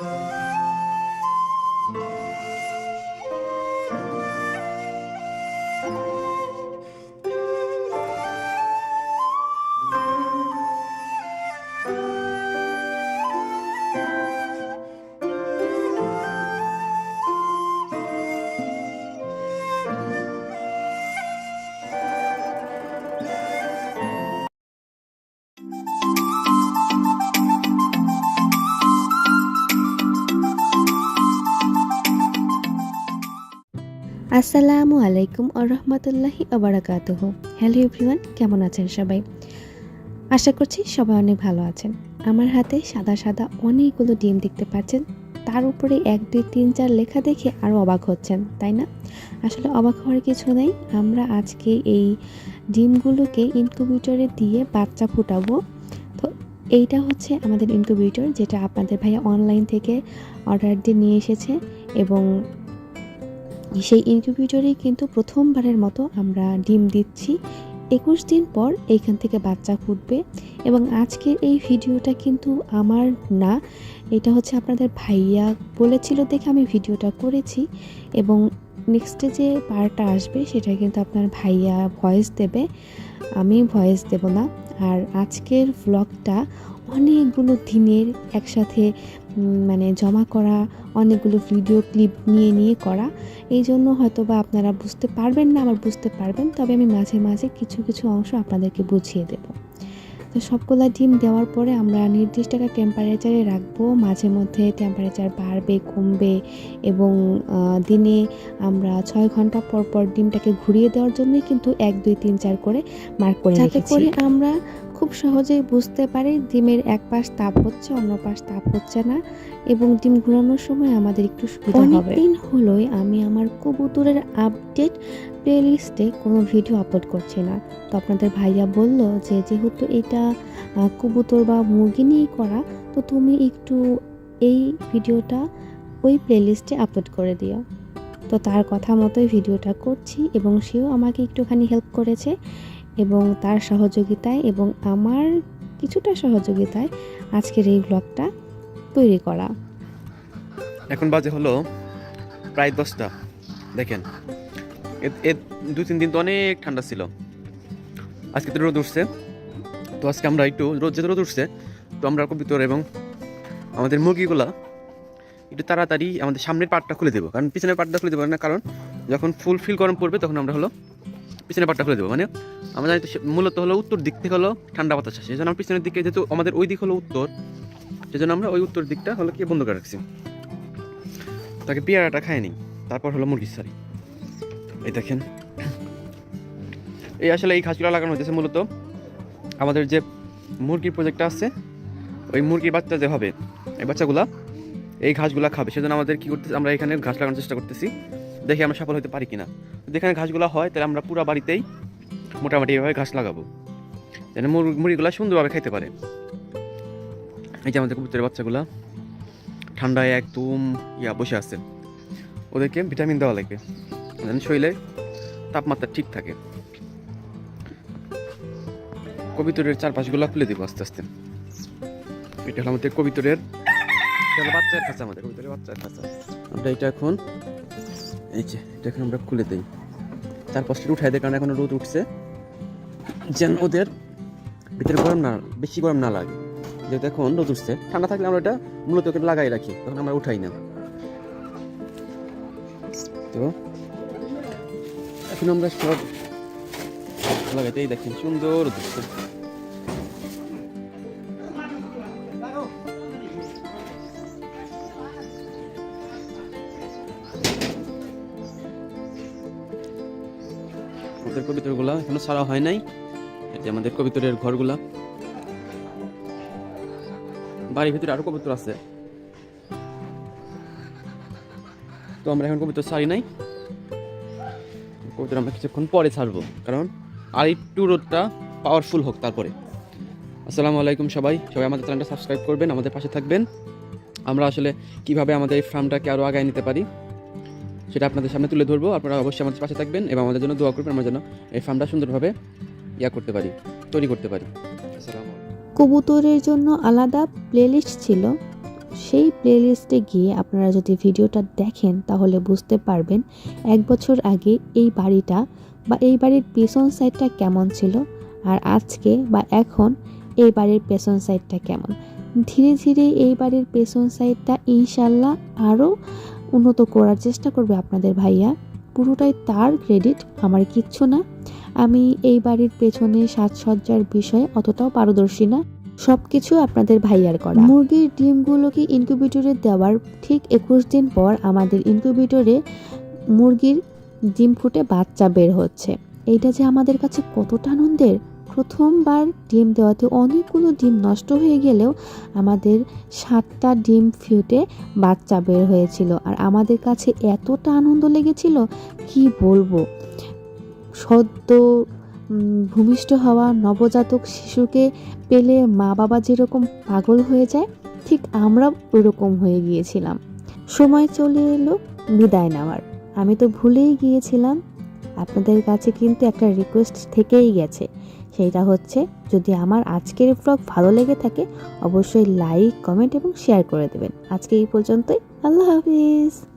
Música আসসালামু আলাইকুম আরহামতুল্লাহি আবরাকাতুহ hello everyone কেমন আছেন সবাই? আশা করছি সবাই অনেক ভালো আছেন। আমার হাতে সাদা সাদা অনেকগুলো ডিম দেখতে পাচ্ছেন। তার উপরে এক, দুই, তিন, চার লেখা দেখে আরও অবাক হচ্ছেন, তাই না? আসলে অবাক হওয়ার কিছু নেই। আমরা আজকে এই ডিমগুলোকে ইনকিউবেটরে দিয়ে বাচ্চা ফুটাবো। তো এইটা হচ্ছে আমাদের ইনকিউবেটর যেটা আপনাদের ভাইয়া অনলাইন থেকে অর্ডার দিয়ে নিয়ে এসেছে এবং সেই ইনকিউবেটরেই কিন্তু প্রথমবারের মতো আমরা ডিম দিচ্ছি। একুশ দিন পর এইখান থেকে বাচ্চা ফুটবে এবং আজকের এই ভিডিওটা কিন্তু আমার না, এটা হচ্ছে আপনাদের ভাইয়া বলেছিল দেখে আমি ভিডিওটা করেছি এবং নেক্সটে যে পার্টটা আসবে সেটা কিন্তু আপনার ভাইয়া ভয়েস দেবে। আমি ভয়েস দেব না। আর আজকের ভ্লগটা অনেকগুলো দিনের একসাথে মানে জমা করা অনেকগুলো ভিডিও ক্লিপ নিয়ে নিয়ে করা। এই জন্য হয়তো বা আপনারা বুঝতে পারবেন না আবার বুঝতে পারবেন তবে আমি মাঝে মাঝে কিছু কিছু অংশ আপনাদেরকে বুঝিয়ে দেব। তো সবগুলা ডিম দেওয়ার পরে আমরা নির্দিষ্ট একটা টেম্পারেচারে রাখব। মাঝে মধ্যে টেম্পারেচার বাড়বে কমবে এবং দিনে আমরা ছয় ঘণ্টা পর পর ডিমটাকে ঘুরিয়ে দেওয়ার জন্যই কিন্তু এক দুই তিন চার করে মার্ক করে যাতে করে আমরা খুব সহজেই বুঝতে পারি ডিমের এক পাশ তাপ হচ্ছে, অন্য পাশ তাপ হচ্ছে না এবং ডিম ঘোরানোর সময় আমাদের একটু সুবিধা হবে। অনেকদিন হলোই আমি আমার কবুতরের আপডেট প্লেলিস্টে কোনো ভিডিও আপলোড করছি না। তো আপনাদের ভাইয়া বলল যে যেহেতু এটা কবুতর বা মুরগি নিয়েই করা, তো তুমি একটু এই ভিডিওটা ওই প্লেলিস্টে আপলোড করে দিও। তো তার কথা মতোই ভিডিওটা করছি এবং সেও আমাকে একটুখানি হেল্প করেছে। এবং তার সহযোগিতায় এবং আমার কিছুটা সহযোগিতায় আজকের এই ব্লগটা তৈরি করা। এখন বাজে হলো প্রায় দশটা। দেখেন দু তিন দিন তো অনেক ঠান্ডা ছিল। আজকে তো রোদ উঠছে। তো আজকে আমরা একটু রোদ, যেহেতু রোদ উঠছে, তো আমরা কবিতর এবং আমাদের মুরগিগুলা একটু তাড়াতাড়ি আমাদের সামনের পাটটা খুলে দেবো। কারণ পিছনের পাটটা খুলে দেবো না, কারণ যখন ফুল, ফিল গরম পড়বে তখন আমরা হলো পিছনের পাটটা খুলে দেবো। মানে আমরা জানি মূলত হলো উত্তর দিক থেকে হলো ঠান্ডা বাতাস আসে। সেই জন্য আমরা পিছনের দিকে যেহেতু আমাদের ওই দিক হলো উত্তর, সেজন্য আমরা ওই উত্তর দিকটা হলো কি বন্ধ করে রাখছি। তাকে পেয়ারাটা খায় নি, তারপর হলো মুরগির সারি। এই দেখেন। এই আসলে এই ঘাসগুলো লাগানো হয়েছে মূলত আমাদের যে মুরগির প্রজেক্টটা আছে, ওই মুরগির বাচ্চা যে হবে, এই বাচ্চাগুলা এই ঘাসগুলা খাবে। সেজন্য আমাদের কি করতেছি, আমরা এখানে ঘাস লাগানোর চেষ্টা করতেছি। দেখি আমরা সফল হতে পারি কিনা। যদি এখানে ঘাসগুলো হয়, তাহলে আমরা পুরো বাড়িতেই মোটামুটি এভাবে ঘাস লাগাবো। যেন মুরগিগুলা সুন্দরভাবে খাইতে পারে। এই যে আমাদের কবুতরের বাচ্চাগুলা, ঠান্ডায় একদম ইয়া বসে আছে। ওদেরকে ভিটামিন দেওয়া লাগবে যেন শরীরে তাপমাত্রা ঠিক থাকে। কবিতরের চারপাশগুলো খুলে দিব আস্তে আস্তে। এটা হলো আমাদের কবিতরের বাচ্চার খাঁচা, আমাদের কবিতরের বাচ্চার খাঁচা। আমরা এটা এখন এই যে, এটা এখন আমরা খুলে দিই। চারপাশটা উঠাই দেয়, কারণ এখন রোদ উঠছে। যেন ওদের ভিতরে গরম না, বেশি গরম না লাগে। যেহেতু এখন রোদ উঠছে, ঠান্ডা থাকলে আমরা এটা মূলত ওকে লাগাই রাখি, তখন আমরা উঠাই না। তো, এখন আমরা সব লাগাইতেই দেখেন সুন্দর উঠছে। আমাদের কবিতরগুলা এখনও সারা হয় নাই। এটা আমাদের কবিতরের ঘরগুলা। বাড়ির ভিতরে আরও কবুতর আছে। তো আমরা এখন কবুতর ছাড়ি নাই। কবুতর আমরা কিছুক্ষণ পরে ছাড়বো, কারণ আর একটু রোদটা পাওয়ারফুল হোক তারপরে। আসসালামু আলাইকুম সবাই সবাই আমাদের চ্যানেলটা সাবস্ক্রাইব করবেন, আমাদের পাশে থাকবেন। আমরা আসলে কীভাবে আমাদের এই ফার্মটাকে আরও আগায় নিতে পারি, সেটা আপনাদের সামনে তুলে ধরবো। আপনারা অবশ্যই আমাদের পাশে থাকবেন এবং আমাদের জন্য দোয়া করবেন, আমরা যেন এই ফার্মটা সুন্দরভাবে ইয়া করতে পারি তৈরি করতে পারি। কবুতরের জন্য আলাদা প্লেলিস্ট ছিল। সেই প্লেলিস্টে গিয়ে আপনারা যদি ভিডিওটা দেখেন তাহলে বুঝতে পারবেন এক বছর আগে এই বাড়িটা বা এই বাড়ির পেছন সাইডটা কেমন ছিল আর আজকে বা এখন এই বাড়ির পেছন সাইডটা কেমন। ধীরে ধীরে এই বাড়ির পেছন সাইডটা ইনশাল্লাহ আরও উন্নত করার চেষ্টা করবে আপনাদের ভাইয়া। পুরোটাই তার ক্রেডিট আমার কিচ্ছু না। আমি এই বাড়ির পেছনে সাজসজ্জার বিষয়ে অতটাও পারদর্শী না। সব কিছু আপনাদের ভাইয়ার করা। মুরগির ডিমগুলোকে ইনকিউবেটরে দেওয়ার ঠিক একুশ দিন পর আমাদের ইনকিউবেটরে মুরগির ডিম ফুটে বাচ্চা বের হচ্ছে। এইটা যে আমাদের কাছে কতটা আনন্দের! প্রথমবার ডিম দেওয়াতে অনেকগুলো ডিম নষ্ট হয়ে গেলেও আমাদের সাতটা ডিম ফিউটে বাচ্চা বের হয়েছিল। আর আমাদের কাছে এতটা আনন্দ লেগেছিল, কি বলব? সদ্য ভূমিষ্ঠ হওয়া নবজাতক শিশুকে পেলে মা বাবা যেরকম পাগল হয়ে যায়, ঠিক আমরা ওরকম হয়ে গিয়েছিলাম। সময় চলে এলো বিদায় নেওয়ার। আমি তো ভুলেই গিয়েছিলাম আপনাদের কাছে কিন্তু একটা রিকোয়েস্ট থেকেই গেছে। সেইটা হচ্ছে, যদি আমার আজকের ব্লগ ভালো লেগে থাকে, অবশ্যই লাইক কমেন্ট এবং শেয়ার করে দেবেন। আজকে এই পর্যন্তই। আল্লাহ হাফিজ।